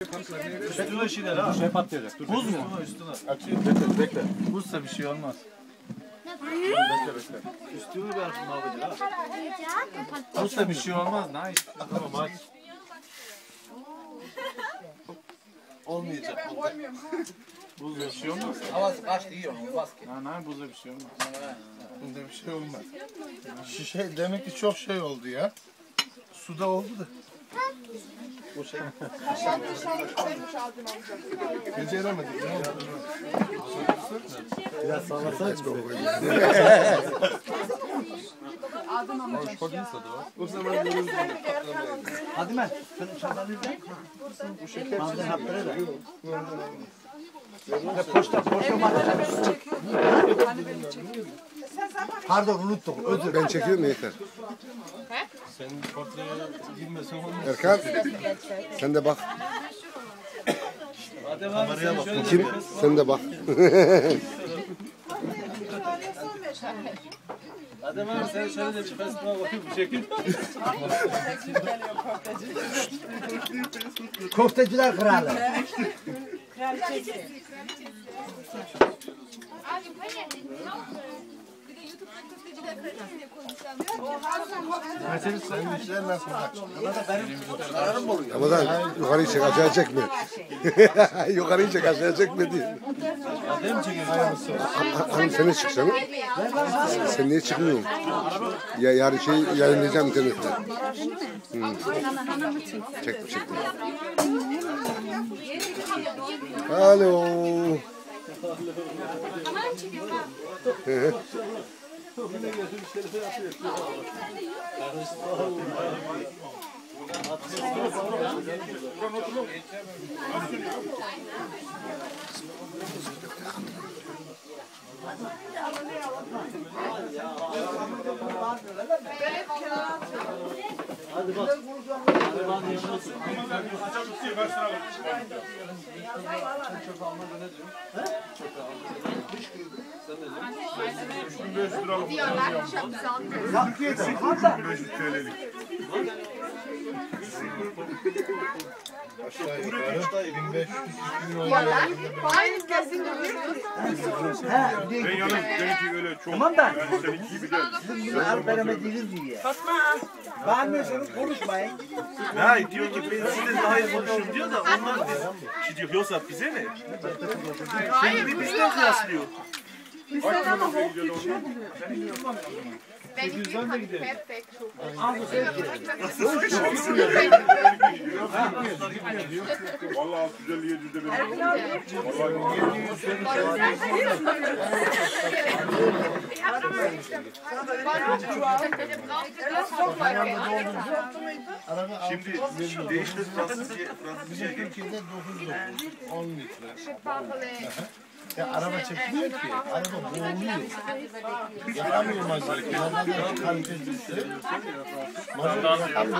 Üstüne şeyler ha. Şey patlayacak. Dur. Buz mu? Üstüne. Açayım. Bekle bekle. Buzsa bir şey olmaz. Bekle bekle. Üstünü ver mahveder ha. Buzsa bir şey olmaz. İş? Tamam aç. Olmayacak. Buzda bir şey olmaz. Havası kaçtı iyi olmaz ki. Ha, ne buzda bir şey olmaz. Bunda bir şey olmaz. Şişe demek ki çok şey oldu ya. Suda oldu da. Bu şey. Beceremedik. Biraz sallasak mı? O zaman. Hadi ben. Sen çabalı izle. Bu şeker Manzara hapları da. Poşta poşta Pardon unuttum. Özür. Ben çekiyorum yeter. Sen portreye girmesen olmaz. Erkan sen de bak. Adem abi sen şöyle Kim? Sen de bak. Adem abi sen şöyle de bir fesbuna bakayım bu şekil. Köfteciler kralı. Senin işler nasıl kaç? Ramazan yukarıyı çek aşağı çekme. yukarıyı çek aşağı çekme diye. Adem çekiyor. Ha- Hani sen de çıksana. Sen niye çıkmıyorsun? Ya yarın şey yayınlayacağım internette. Hı. Çektim çektim. Alo. Aman çekiyorum ha. Yine gözüm şöyle yapıyor. Karıştı. Hı hı. Aşağı yukarı 1500 2000 oynuyor. Aynı kesin Ben yalnız benimki öyle çok. Tamam da. Ben seninkiyi biliyorum. Sizin gibi al veremediğiniz diye. Bağırmıyorsanız konuşmayın. Ha diyor ki ben sizden daha iyi konuşuyorum diyor da ondan biz. Şey diyor yoksa bize ne? Şimdi bir bizden kıyaslıyor. Benimki perfect. Vallahi 650 700'de ben. Şimdi değişti Fransızca Fransızca'ya geç. Türkiye'de 9 10 litre. Ya araba çekmiyor ki. Araba boğuluyor. Yakamıyor kalitesi. Mazot yakamıyor.